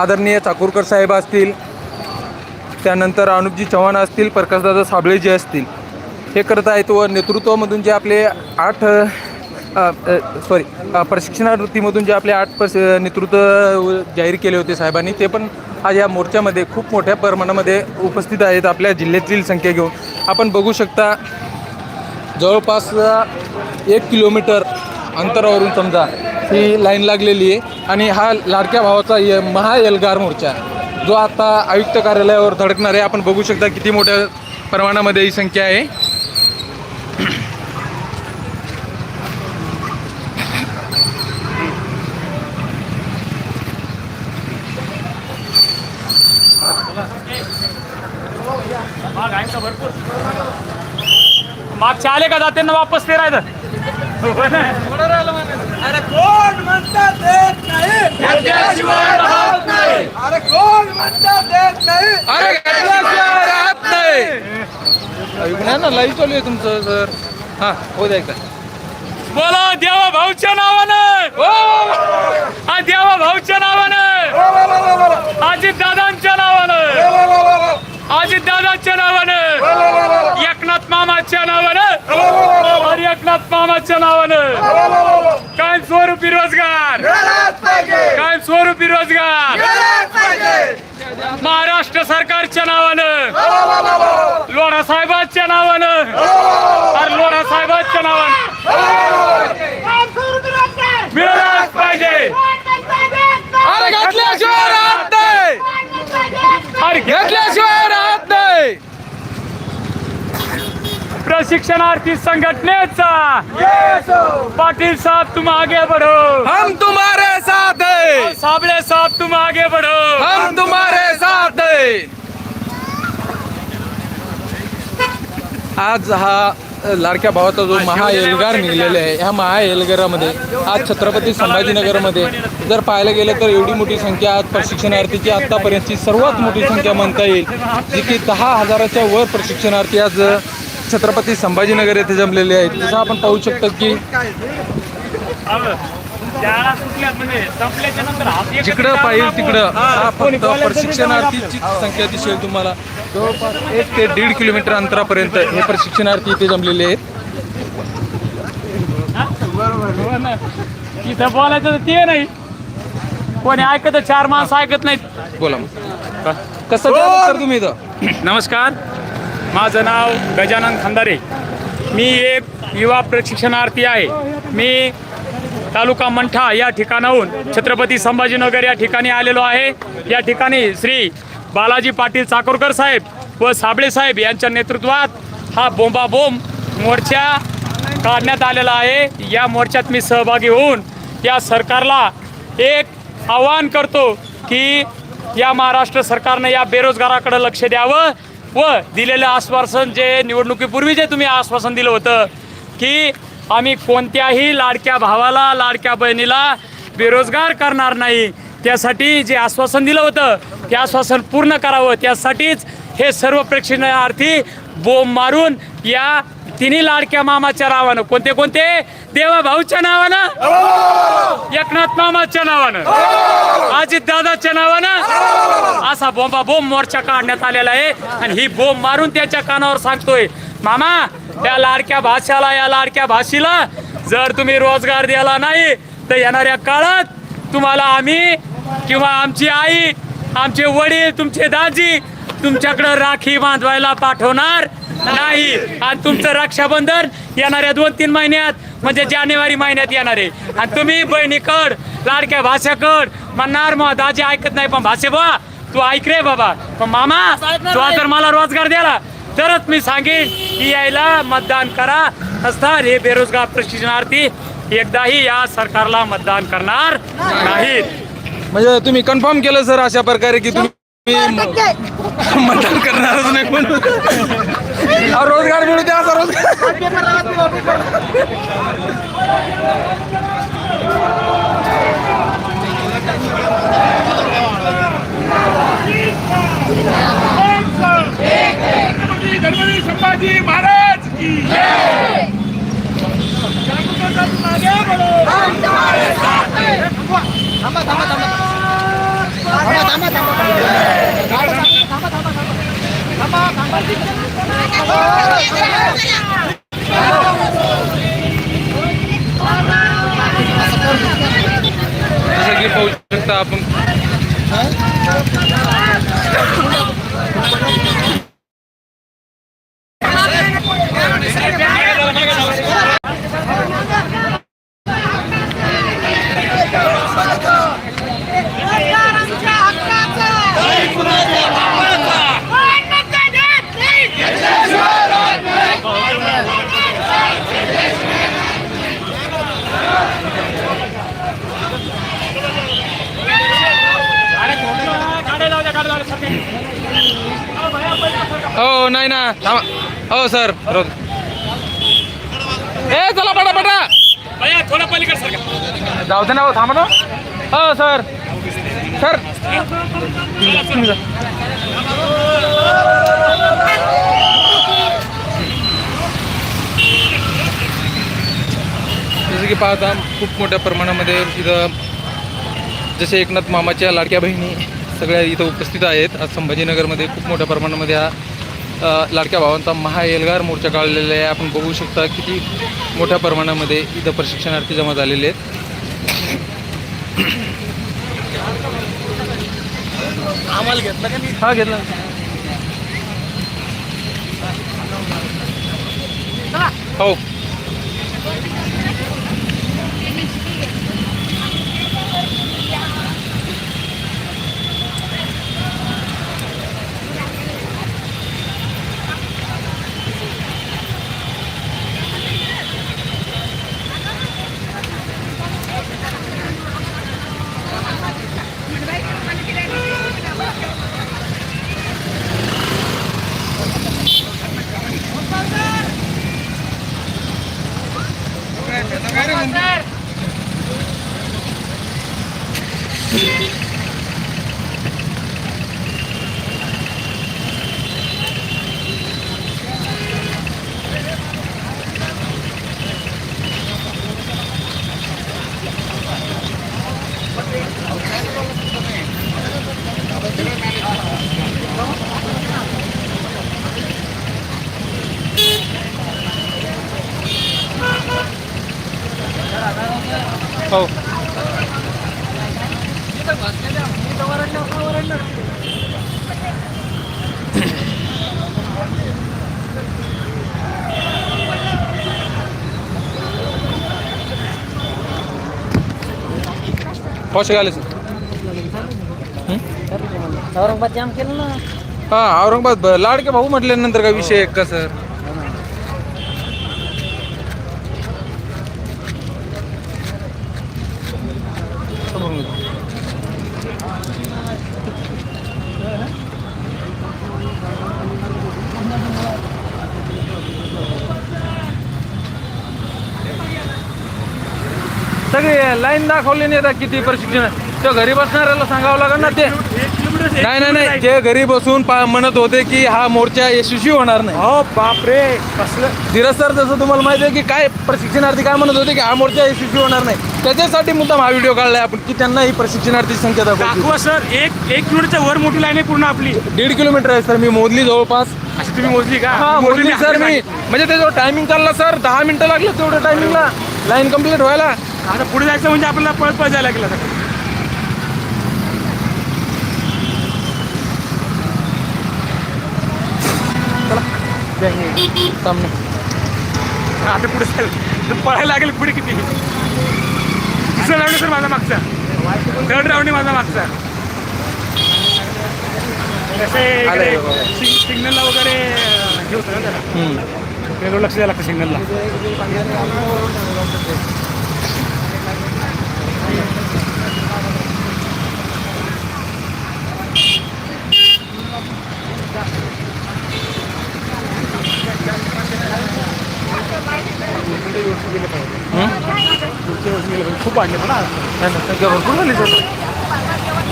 आदरणीय चाकूरकर साहेब असतील त्यानंतर अनुपजी चव्हाण असतील प्रकाशदादा साबळे जे असतील हे करत आहेत व नेतृत्वामधून जे आपले आठ सॉरी प्रशिक्षणावृत्तीमधून जे आपले आठ पस नेतृत्व जाहीर केले होते साहेबांनी ते पण आज या मोर्चामध्ये खूप मोठ्या प्रमाणामध्ये उपस्थित आहेत आपल्या जिल्ह्यातील संख्या घेऊन. आपण बघू शकता जवळपास एक किलोमीटर अंतरावरून समजा ही लाईन लागलेली आहे. आणि हा लाडक्या भावाचा य- महा एल्गार मोर्चा. जो आता आयुक्त कार्यालयावर धडकणार आहे. आपण बघू शकता किती मोठ्या प्रमाणामध्ये ही संख्या आहे. मागच्या आले का जाते ना वापस ते कोण म्हणतात देत नाही अरे कोण म्हणतात देत नाही अरे घेतल्याशिवाय राहत नाही ऐकून ना लाईव्ह चालू आहे तुमचं सर हां हो द्या एकदा बोला देवा भाऊच्या नावानं हा देवा भाऊच्या नावानं अजित दादांच्या नावानं अजित दादांच्या नावानं एकनाथ मामाच्या नावानं एकनाथ मामाच्या नावानं. काय स्वरूपी रोजगार. काय स्वरूपी रोजगार. महाराष्ट्र सरकारच्या नावानं. लोढा साहेबांच्या नावानं. अरे लोढा साहेबांच्या नावानं. मिळालाच पाहिजे. अरे घेतल्याशिवाय अरे घेतल्याशिवाय राहत नाही प्रशिक्षणार्थी संघटनेचा. पाटील साहब तुम आगे बढ़ो. हम तुम्हारे साथ हैं. साबळे साहब तुम आगे बढ़ो. हम तुम्हारे साथ हैं. आज हा लाडक्या भावाचा जो महा एल्गार निघलेला आहे ह्या महा एल्गारामध्ये आज छत्रपती संभाजीनगरमध्ये जर पाहायला गेलं तर एवढी मोठी संख्या आज प्रशिक्षणार्थीची आत्तापर्यंतची सर्वात मोठी संख्या म्हणता येईल जी की दहा हजाराच्या वर प्रशिक्षणार्थी आज छत्रपती संभाजीनगर येथे जमलेले आहेत. जसं आपण पाहू शकतो की जिकडं पाहिजे तिकडं फक्त प्रशिक्षणार्थीची संख्या दिसेल तुम्हाला. जवळपास एक ते दीड किलोमीटर अंतरापर्यंत हे प्रशिक्षणार्थी इथे जमलेले आहेत. इथं बोलायचं ते नाही. कोणी ऐकत चार माणसं ऐकत नाहीत. बोला मग. कसं तुम्ही इथं? नमस्कार. माझं नाव गजानन खंदारे. मी एक युवा प्रशिक्षणार्थी आहे. मी तालुका मंठा या ठिकाणाहून छत्रपती संभाजीनगर या ठिकाणी आलेलो आहे. या ठिकाणी श्री बालाजी पाटील चाकोरकर साहेब व साबळे साहेब यांच्या नेतृत्वात हा बोंबाबोंब मोर्चा काढण्यात आलेला आहे. या मोर्चात मी सहभागी होऊन या सरकारला एक आवाहन करतो की या महाराष्ट्र सरकारनं या बेरोजगाराकडे लक्ष द्यावं. व दिलेलं आश्वासन जे निवडणुकीपूर्वी जे तुम्ही आश्वासन दिलं होतं की आम्ही कोणत्याही लाडक्या भावाला लाडक्या बहिणीला बेरोजगार करणार नाही. त्यासाठी जे आश्वासन दिलं होतं ते आश्वासन पूर्ण करावं. त्यासाठीच हे सर्व प्रेक्षणार्थी बोंब मारून या तिन्ही लाडक्या मामाच्या नावानं. कोणते कोणते? देवा भाऊच्या नावानं. एकनाथ मामाच्या नावानं. अजित दादाच्या नावानं. असा बोंबा बोंब मोर्चा काढण्यात आलेला आहे. आणि ही बोंब मारून त्याच्या कानावर सांगतोय मामा या लाडक्या भाषाला या लाडक्या भाषेला जर तुम्ही रोजगार दिला नाही तर येणाऱ्या काळात तुम्हाला आम्ही किंवा आमची आई आमचे वडील तुमचे दाजी तुमच्याकडं राखी बांधवायला पाठवणार. नाही. आणि तुमचं रक्षाबंधन येणाऱ्या दोन तीन महिन्यात म्हणजे जानेवारी महिन्यात येणार आहे. आणि तुम्ही बहिणीकड लाडक्या भाषाकड म्हणणार मग दाजी ऐकत नाही पण भाषे बा तू ऐक रे बाबा. पण मामा तू जर मला रोजगार द्याला तरच मी सांगेन की यायला मतदान करा. असतात हे बेरोजगार प्रशिक्षणार्थी एकदाही या सरकारला मतदान करणार नाहीत. म्हणजे तुम्ही कन्फर्म केलं सर अशा प्रकारे की तुम्ही मतदान करणारच नाही म्हणून अहो, रोजगार मिळू द्या असा रोजगार. संभाजी महाराज की थांबा थांबा थांबा. जसं की पाहू शकता आपण. हो नाही ना. थांबा. हो सर. बरोबर ए चला पटा पटा थोडा पलीकडे जाऊ दे ना हो, थांबा ना. हो सर. सर. जसं की पाहता खूप मोठ्या प्रमाणामध्ये इथं जसे एकनाथ मामाच्या लाडक्या बहिणी सगळ्या इथं उपस्थित आहेत. आज संभाजीनगरमध्ये खूप मोठ्या प्रमाणामध्ये हा लाडक्या भावांचा महा एल्गार मोर्चा काढलेला आहे. आपण बघू शकता किती मोठ्या प्रमाणामध्ये इथं प्रशिक्षणार्थी जमा झालेले आहेत. आम्हाला घेतलं का हा घेतला. हो. हो आले सर? औरंगाबाद जाम केलं ना. हा औरंगाबाद लाडके भाऊ म्हटल्यानंतर काय विषय का सर? सगळे लाईन दाखवली नाही आता किती प्रशिक्षण. त्या घरी बसणाऱ्याला सांगावं लागेल ना ते. नाही नाही नाही. जे घरी बसून पा- म्हणत होते की हा मोर्चा यशस्वी होणार नाही. हो बापरे. कसलं? धीरज सर जसं तुम्हाला माहिती आहे की काय प्रशिक्षणार्थी काय म्हणत होते की हा मोर्चा यशस्वी होणार नाही. त्याच्यासाठी मुद्दाम हा व्हिडिओ काढलाय आपण की त्यांना ही प्रशिक्षणार्थी संख्या दाखवा सर. एक एक किलोमीटरच्या वर मोठी लाईन आहे पूर्ण आपली. दीड किलोमीटर आहे सर. मी मोजली जवळपास. अशी तुम्ही मोजली का? हा मोजली सर मी म्हणजे त्याच्यावर टायमिंग चालला सर. दहा मिनिटं लागले तेवढ्या टायमिंगला लाईन कंप्लीट व्हायला. पुढे जायचं म्हणजे आपल्याला पळत पळत जायला लागेल आता. सामने. आता पुढे जायला पळायला लागेल पुढे किती? दुसरा राऊंड सर माझा मागचा. थर्ड राऊंड माझा मागचा. कसं. सिग्नलला वगैरे ना त्याला. हम्म. वेगळं लक्ष द्यायला लागतं सिग्नलला खूप वाढले पण नाही, नाही, संख्या भरपूर झाली सर